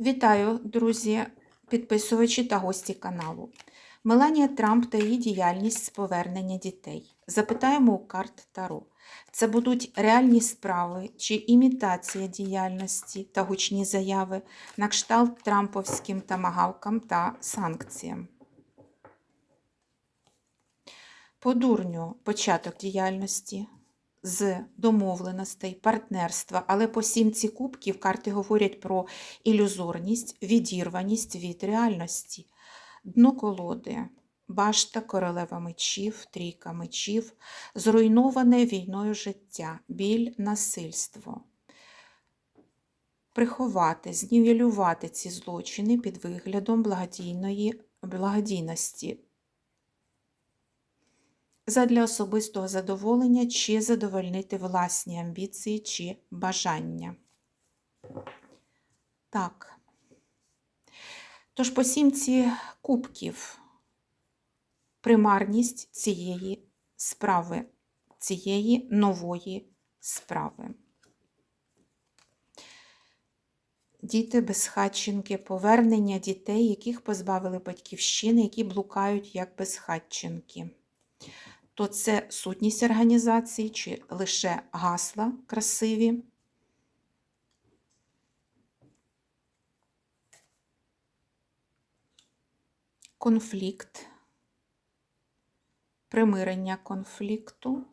Вітаю, друзі, підписувачі та гості каналу. Меланія Трамп та її діяльність з повернення дітей. Запитаємо у карт Таро. Це будуть реальні справи чи імітація діяльності та гучні заяви на кшталт трамповським тамагавкам та санкціям. По дурню початок діяльності з домовленостей, партнерства, але по сімці кубків карти говорять про ілюзорність, відірваність від реальності. Дно колоди, башта королева мечів, трійка мечів, зруйноване війною життя, біль, насильство. Приховати, знівелювати ці злочини під виглядом благодійної благодійності задля особистого задоволення чи задовольнити власні амбіції чи бажання. Так. Тож по сімці кубків примарність цієї справи, цієї нової справи. Діти безхатченки, повернення дітей, яких позбавили батьківщини, які блукають як безхатченки то це сутність організації чи лише гасла красиві. Конфлікт, примирення конфлікту.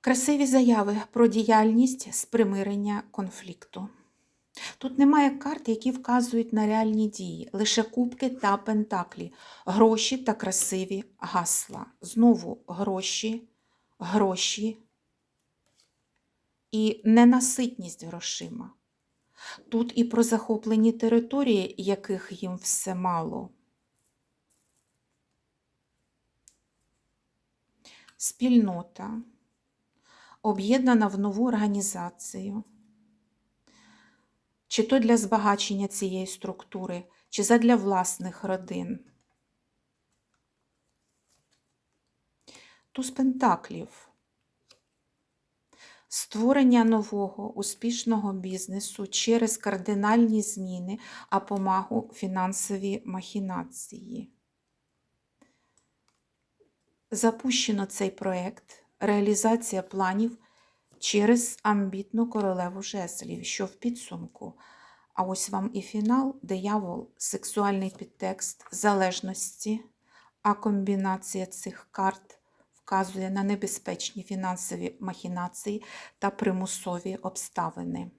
Красиві заяви про діяльність з примирення конфлікту. Тут немає карт, які вказують на реальні дії, лише кубки та пентаклі, гроші та красиві гасла. Знову гроші, гроші і ненаситність грошима. Тут і про захоплені території, яких їм все мало. Спільнота об'єднана в нову організацію чи то для збагачення цієї структури, чи задля власних родин. Туз пентаклів. Створення нового успішного бізнесу через кардинальні зміни, а помагу фінансові махінації. Запущено цей проєкт, реалізація планів через амбітну королеву жезлів, що в підсумку. А ось вам і фінал, диявол, сексуальний підтекст залежності, а комбінація цих карт вказує на небезпечні фінансові махінації та примусові обставини.